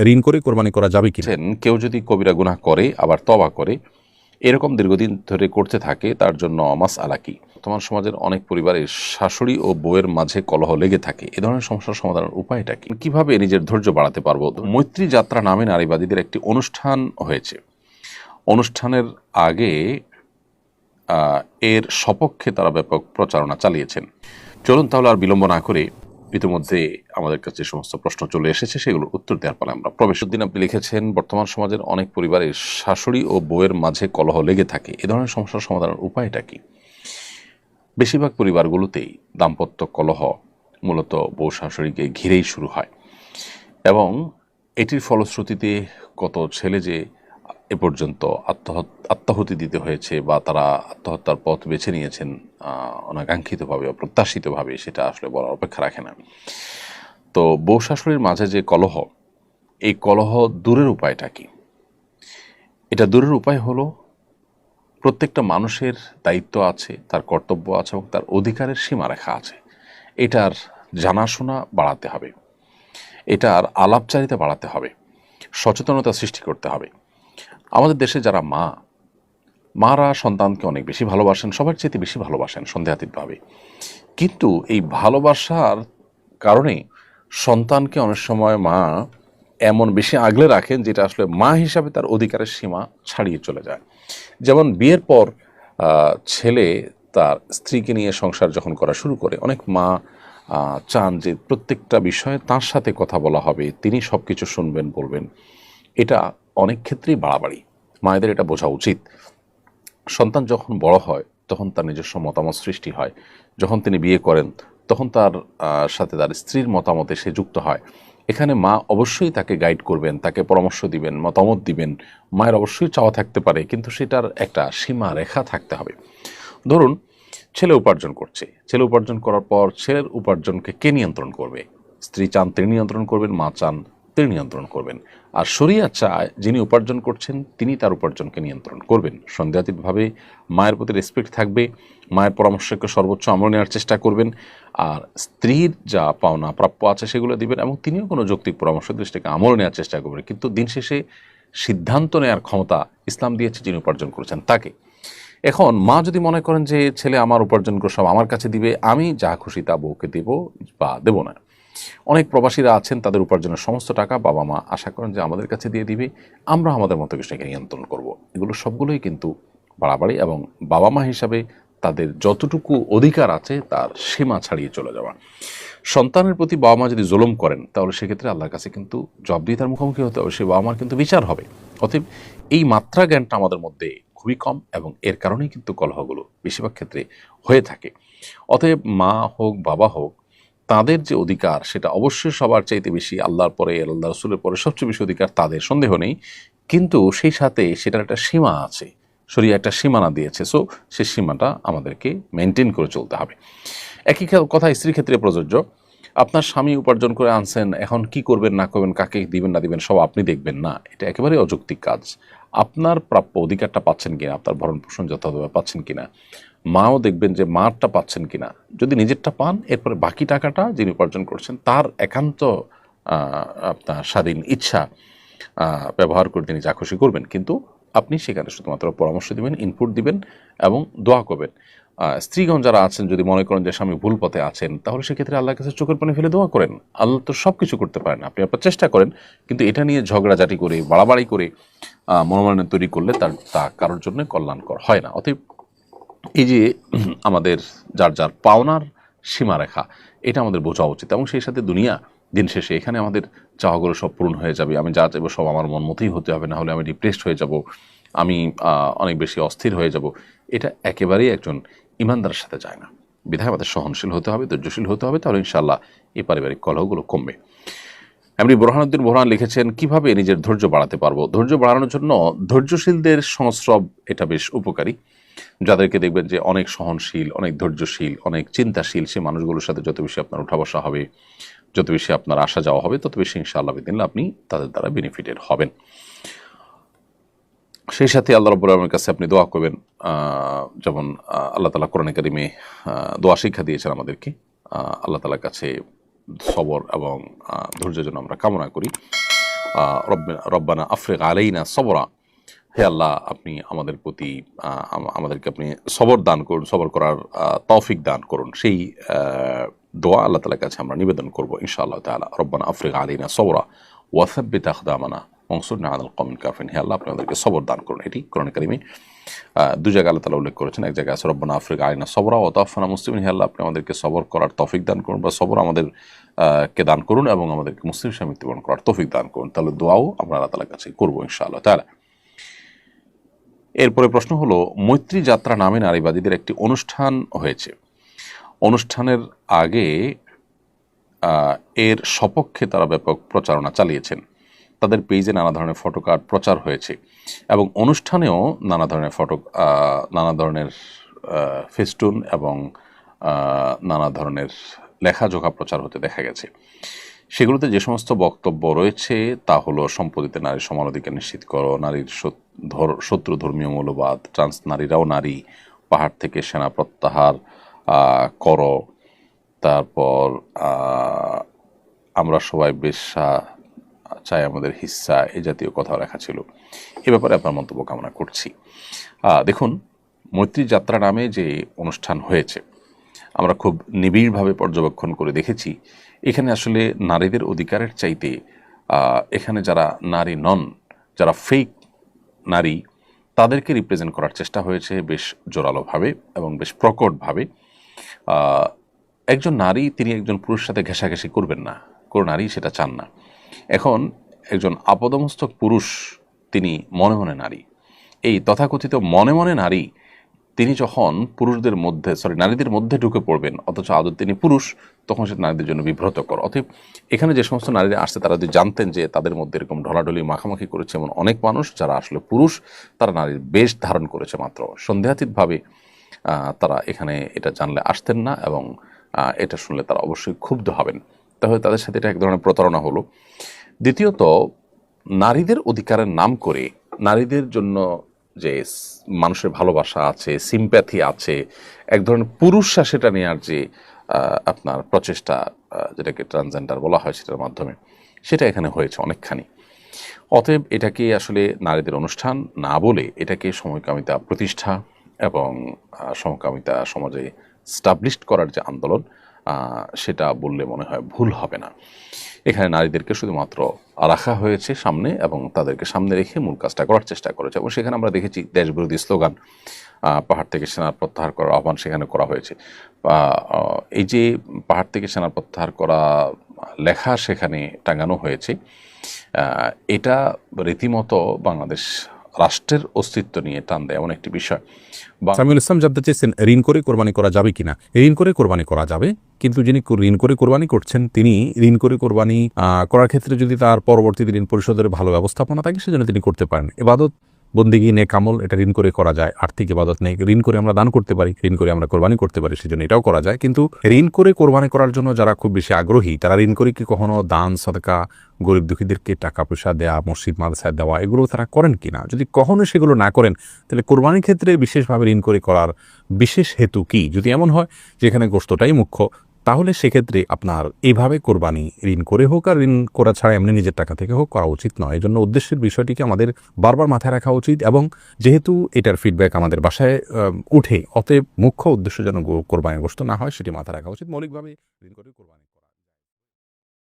ঋণ করে কোরবানি করা যাবে কি কেউ যদি কবিরা গুনাহ করে আবার তবা করে এরকম দীর্ঘদিন ধরে করতে থাকে তার জন্য মাস আলা কি? বর্তমান সমাজের অনেক পরিবারের শাশুড়ি ও বউয়ের মাঝে কলহ লেগে থাকে। এ ধরনের সমস্যার সমাধানের উপায়টা কি? কীভাবে নিজের ধৈর্য বাড়াতে পারব? মৈত্রী যাত্রা নামে নারীবাদীদের একটি অনুষ্ঠান হয়েছে। অনুষ্ঠানের আগে এর সপক্ষে তারা ব্যাপক প্রচারণা চালিয়েছেন। চলুন তাহলে আর বিলম্ব না করে ইতিমধ্যে আমাদের কাছে সমস্ত প্রশ্ন চলে এসেছে, সেগুলোর উত্তর দেওয়ার পরে আমরা প্রবেশ উদ্দিন আপনি লিখেছেন, বর্তমান সমাজের অনেক পরিবারের শাশুড়ি ও বউয়ের মাঝে কলহ লেগে থাকে। এ ধরনের সমস্যার সমাধানের উপায়টা কি? বেশিরভাগ পরিবারগুলোতেই দাম্পত্য কলহ মূলত বউ শাশুড়িকে ঘিরেই শুরু হয়। এবং এটির ফলশ্রুতিতে কত ছেলে যে এ পর্যন্ত আত্মহত, আত্মাহুতি দিতে হয়েছে বা তারা আত্মহত্যার পথ বেছে নিয়েছেন অনাকাঙ্ক্ষিতভাবে, অপ্রত্যাশিতভাবে সেটা আসলে বলার অপেক্ষা রাখে না। তো বউ শাশুড়ির মাঝে যে কলহ, এই কলহ দূরের উপায়টা কি? এটা দূরের উপায় হলো প্রত্যেকটা মানুষের দায়িত্ব আছে, তার কর্তব্য আছে এবং তার অধিকারের সীমারেখা আছে। এটার জানাশোনা বাড়াতে হবে। এটার আলাপচারিতা বাড়াতে হবে। সচেতনতা সৃষ্টি করতে হবে। আমাদের দেশে যারা মা, মারা সন্তানকে অনেক বেশি ভালোবাসেন, সবার চেয়ে বেশি ভালোবাসেন সন্দেহাতীতভাবে। কিন্তু এই ভালোবাসার কারণে সন্তানকে অনেক সময় মা এমন বেশি আগলে রাখেন, যেটা আসলে মা হিসাবে তার অধিকারের সীমা ছাড়িয়ে চলে যায়। যেমন বিয়ের পর ছেলে তার স্ত্রীকে নিয়ে সংসার যখন করা শুরু করে, অনেক মা চান যে প্রত্যেকটা বিষয়ে তার সাথে কথা বলা হবে, তিনি সব কিছু শুনবেন, বলবেন। এটা অনেক ক্ষেত্রেই বাড়াবাড়ি। মায়েদের এটা বোঝা উচিত। সন্তান যখন বড় হয়, তখন তার নিজস্ব মতামত সৃষ্টি হয়। যখন তিনি বিয়ে করেন, তখন তার সাথে তার স্ত্রীর মতামতে সে যুক্ত হয়। এখানে মা অবশ্যই তাকে গাইড করবেন, তাকে পরামর্শ দিবেন, মতামত দিবেন। মায়ের অবশ্যই চাওয়া থাকতে পারে, কিন্তু সেটার একটা সীমা রেখা থাকতে হবে। ধরুন, ছেলে উপার্জন করছে। ছেলে উপার্জন করার পর ছেলের উপার্জনকে কে নিয়ন্ত্রণ করবে? স্ত্রী চান, তিনি নিয়ন্ত্রণ করবেন, মা চান। তিনি নিয়ন্ত্রণ করবেন। আর শরিয়া চায় যিনি উপার্জন করছেন, তিনি তার উপার্জনকে নিয়ন্ত্রণ করবেন। সন্দেহাতীতভাবে মায়ের প্রতি রেসপেক্ট থাকবে। মায়ের পরামর্শকে সর্বোচ্চ আমল নেওয়ার চেষ্টা করবেন। আর স্ত্রীর যা পাওনা প্রাপ্য আছে সেগুলো দিবেন এবং তিনিও কোনো যৌক্তিক পরামর্শ দৃষ্টিকে আমল নেওয়ার চেষ্টা করবেন। কিন্তু দিন শেষে সিদ্ধান্ত নেওয়ার ক্ষমতা ইসলাম দিয়েছে যিনি উপার্জন করেছেন তাকে। এখন মা যদি মনে করেন যে, ছেলে আমার উপার্জন করে সব আমার কাছে দিবে, আমি যা খুশি তা বউকে দেব বা দেব না। অনেক প্রবাসীরা আছেন, তাদের উপার্জনের সমস্ত টাকা বাবা মা আশা করেন যে আমাদের কাছে দিয়ে দিবে। আমরা আমাদের মতো কিছুকে নিয়ন্ত্রণ করব। এগুলো সবগুলোই কিন্তু বাড়াবাড়ি এবং বাবা মা হিসাবে তাদের যতটুকু অধিকার আছে তার সীমা ছাড়িয়ে চলে যাওয়া। সন্তানের প্রতি বাবা মা যদি জুলুম করেন, তাহলে সেক্ষেত্রে আল্লাহর কাছে কিন্তু জবাবদিহিতার মুখোমুখি হতে হবে সেই বাবা মার কিন্তু বিচার হবে। অতএব এই মাত্রা জ্ঞানটা আমাদের মধ্যে খুবই কম এবং এর কারণেই কিন্তু কলহগুলো বেশিরভাগ ক্ষেত্রে হয়ে থাকে। অতএব মা হোক, বাবা হোক তাদের যে অধিকার, সেটা অবশ্যই সবার চাইতে বেশি আল্লাহর পরে আল্লাহ রসুলের পরে সবচেয়ে বেশি অধিকার তাদের। সন্দেহ নেই। কিন্তু সেই সাথে সেটার একটা সীমা আছে। শরীর একটা সীমানা দিয়েছে। সো সেই সীমাটা আমাদেরকে মেনটেন করে চলতে হবে। একই কথা স্ত্রীর ক্ষেত্রে প্রযোজ্য। আপনার স্বামী উপার্জন করে আনছেন, এখন কি করবেন, না করবেন, কাকে দিবেন, না দিবেন, সব আপনি দেখবেন না। এটা একেবারে অযৌক্তিক কাজ। আপনার প্রাপ্য অধিকারটা পাচ্ছেন কিনা, আপনার ভরণ পোষণ যথাযথভাবে পাচ্ছেন কিনা মাও দেখবেন যে মারটা পাচ্ছেন কিনা। যদি নিজেরটা পান, এরপরে বাকি টাকাটা যিনি উপার্জন করছেন, তার একান্ত আপনার স্বাধীন ইচ্ছা ব্যবহার করে তিনি যা খুশি করবেন। কিন্তু আপনি সেখানে শুধুমাত্র পরামর্শ দিবেন ইনপুট দিবেন এবং দোয়া করবেন। স্ত্রীগণ যারা আছেন, যদি মনে করেন যে স্বামী ভুল পথে আছেন, তাহলে সেক্ষেত্রে আল্লাহর কাছে চোখের পানি ফেলে দোয়া করেন। আল্লাহ তো সব কিছু করতে পারেন, আপনি আপনার চেষ্টা করেন, কিন্তু এটা নিয়ে ঝগড়াঝাটি করে, বাড়াবাড়ি করে মনোমালিন্য তৈরি করলে তার, তা কারোর জন্য কল্যাণকর হয় না। অতএব এই যে আমাদের যার যার পাওনার সীমারেখা, এটা আমাদের বোঝা উচিত এবং সেই সাথে দুনিয়া দিন শেষে, এখানে আমাদের চাওয়াগুলো সব পূরণ হয়ে যাবে। আমি যা চাইব সব আমার মন মতোই হতে হবে না হলে আমি ডিপ্রেসড হয়ে যাব, আমি অনেক বেশি অস্থির হয়ে যাব। এটা একেবারেই একজন ইমানদারের সাথে যায় না। বিধায় আমাদের সহনশীল হতে হবে, ধৈর্যশীল হতে হবে, তাহলে ইনশাল্লাহ এই পারিবারিক কলহগুলো কমবে। এমনি বোরহানুদ্দিন বোরহান লিখেছেন, কীভাবে নিজের ধৈর্য বাড়াতে পারব? ধৈর্য বাড়ানোর জন্য ধৈর্যশীলদের সংস্রব এটা বেশ উপকারী। যাদেরকে দেখবেন যে অনেক সহনশীল অনেক ধৈর্যশীল অনেক চিন্তাশীল সে মানুষগুলোর সাথে যত বেশি আপনার উঠা বসা হবে যত বেশি আপনার আসা যাওয়া হবে তত বেশি ইনশাআল্লাহ বিদিন আপনি তাদের দ্বারা বেনিফিটেড হবেন। সেই সাথে আল্লাহ রব্বুল আলমের কাছে আপনি দোয়া করবেন যেমন আল্লাহ তালা কোরআন আহ, দোয়া শিক্ষা দিয়েছেন আমাদেরকে। আল্লাহ তালার কাছে সবর এবং আহ, ধৈর্যের জন্য আমরা কামনা করি। রব্বানা আফরিক আলাইনা সবরা। হে আল্লাহ, আপনি আমাদের প্রতি আমাদেরকে আপনি সবর দান করুন, সবর করার তৌফিক দান করুন। সেই দোয়া আল্লাহ তালার কাছে আমরা নিবেদন করব ইনশাআল্লাহ তাআলা। রব্বানা আফরিক আলাইনা সবরা ওয়াসাব্বিত আখদামানা মনসুরনা আদাল কমিন কাফিন হে আল্লাহ, আপনি আমাদেরকে সবর দান করুন। এটি কোরআন কারিমে দু জায়গায় আল্লাহ তালা উল্লেখ করেছেন। এক জায়গায় আছে, রব্বানা আফ্রিকা আইনা সবরা ও তাফানা মুসলিম হে আল্লাহ, আপনি আমাদেরকে সবর করার তৌফিক দান করুন বা সবর আমাদের কে দান করুন এবং আমাদেরকে মুসলিম হিসাবে মৃত্যুবরণ করার তৌফিক দান করুন। তাহলে দোয়াও আমরা আল্লাহ তালার কাছে করব ইনশাআল্লাহ তাহলে এরপরে প্রশ্ন হলো, মৈত্রী যাত্রা নামে নারীবাদীদের একটি অনুষ্ঠান হয়েছে। অনুষ্ঠানের আগে এর সপক্ষে তারা ব্যাপক প্রচারণা চালিয়েছেন। তাদের পেজে নানা ধরনের ফটোকার্ড প্রচার হয়েছে এবং অনুষ্ঠানেও নানা ধরনের ফটো নানা ধরনের ফেস্টুন এবং নানা ধরনের লেখাজোখা প্রচার হতে দেখা গেছে। সেগুলোতে যে সমস্ত বক্তব্য রয়েছে তা হলো সম্পত্তিতে নারীর সমান অধিকার নিশ্চিত করো, নারীর শত্রু ধর্মীয় মূল্যবাদ ট্রান্স নারীরাও নারী, পাহাড় থেকে সেনা প্রত্যাহার কর। তারপর আমরা সবাই বেশ্যা চাই আমাদের হিস্সা এ জাতীয় কথা লেখা ছিল। এ ব্যাপারে আপনার মন্তব্য কামনা করছি। দেখুন, মৈত্রী যাত্রা নামে যে অনুষ্ঠান হয়েছে, আমরা খুব নিবিড়ভাবে পর্যবেক্ষণ করে দেখেছি এখানে আসলে নারীদের অধিকারের চাইতে এখানে যারা নারী নন, যারা ফেক নারী, তাদেরকে রিপ্রেজেন্ট করার চেষ্টা হয়েছে বেশ জোরালোভাবে এবং বেশ প্রকটভাবে। একজন নারী তিনি একজন পুরুষের সাথে ঘেঁষাঘেঁষি করবেন না। কোনো নারী সেটা চান না। এখন একজন আপদমস্তক পুরুষ তিনি মনে মনে নারী। এই তথাকথিত মনে মনে নারী তিনি যখন পুরুষদের মধ্যে সরি নারীদের মধ্যে ঢুকে পড়বেন, অথচ আদৌ তিনি পুরুষ, তখন সেটা নারীদের জন্য বিব্রতকর। অতএব এখানে যে সমস্ত নারীরা আসছে, তারা যদি জানতেন যে তাদের মধ্যে এরকম ঢলাঢলি, মাখামাখি করেছে এমন অনেক মানুষ, যারা আসলে পুরুষ, তারা নারীর বেশ ধারণ করেছে মাত্র। সন্দেহাতীতভাবে তারা এখানে এটা জানলে আসতেন না এবং এটা শুনলে তারা অবশ্যই ক্ষুব্ধ হবেন। তাহলে তাদের সাথে এটা এক ধরনের প্রতারণা হলো। দ্বিতীয়ত, নারীদের অধিকারের নাম করে, নারীদের জন্য যে মানুষের ভালোবাসা আছে সিম্প্যাথি আছে, এক ধরনের পুরুষরা সেটা নেওয়ার যে আপনার প্রচেষ্টা যেটাকে ট্রান্সজেন্ডার বলা হয় সেটার মাধ্যমে, সেটা এখানে হয়েছে অনেকখানি। অতএব এটাকে আসলে নারীদের অনুষ্ঠান না বলে এটাকে সমকামিতা প্রতিষ্ঠা এবং সমকামিতা সমাজে স্টাবলিশড করার যে আন্দোলন সেটা বললে মনে হয় ভুল হবে না। এখানে নারীদেরকে শুধুমাত্র রাখা হয়েছে সামনে এবং তাদেরকে সামনে রেখে মূল কাজটা করার চেষ্টা করেছে। এবং সেখানে আমরা দেখেছি দেশবিরোধী স্লোগান পাহাড় থেকে সেনা প্রত্যাহার করার আহ্বান সেখানে করা হয়েছে। এই যে পাহাড় থেকে সেনা প্রত্যাহার করা লেখা সেখানে টাঙানো হয়েছে এটা রীতিমতো বাংলাদেশ রাষ্ট্রের অস্তিত্ব নিয়ে টান দেয় এমন একটি বিষয়। ইসলাম জানতে চেয়েছেন, ঋণ করে কোরবানি করা যাবে কিনা? ঋণ করে কোরবানি করা যাবে? কিন্তু যিনি ঋণ করে কোরবানি করছেন, তিনি ঋণ করে কোরবানি করার ক্ষেত্রে যদি তার পরবর্তীতে ঋণ পরিশোধের ভালো ব্যবস্থাপনা থাকে, সেজন্য তিনি করতে পারেন। এবাদত, বন্দিগি নে কামল এটা ঋণ করে করা যায়। আর্থিক ইবাদত নেই, ঋণ করে আমরা দান করতে পারি, ঋণ করে আমরা কোরবানি করতে পারি, সেজন্য এটাও করা যায়। কিন্তু ঋণ করে কোরবানি করার জন্য যারা খুব বেশি আগ্রহী, তারা ঋণ করে কি কখনো দান, সদকা, গরিব দুঃখীদেরকে টাকা পয়সা দেওয়া মসজিদ মাদ্রাসায় দেওয়া, এগুলো তারা করেন কিনা? যদি কখনো সেগুলো না করেন, তাহলে কোরবানির ক্ষেত্রে বিশেষভাবে ঋণ করে করার বিশেষ হেতু কি? যদি এমন হয়, যেখানে গোস্তটাই মুখ্য তাহলে সেক্ষেত্রে আপনার এভাবে কোরবানি ঋণ করে হোক আর ঋণ করা ছাড়া এমনি নিজের টাকা থেকে হোক করা উচিত নয়। এজন্য জন্য উদ্দেশ্যের বিষয়টিকে আমাদের বারবার মাথায় রাখা উচিত এবং যেহেতু এটার ফিডব্যাক আমাদের বাসায় উঠে, অতএব মুখ্য উদ্দেশ্য যেন কোরবানি গোস্ত না হয় সেটি মাথায় রাখা উচিত। মৌলিকভাবে ঋণ করে কোরবানি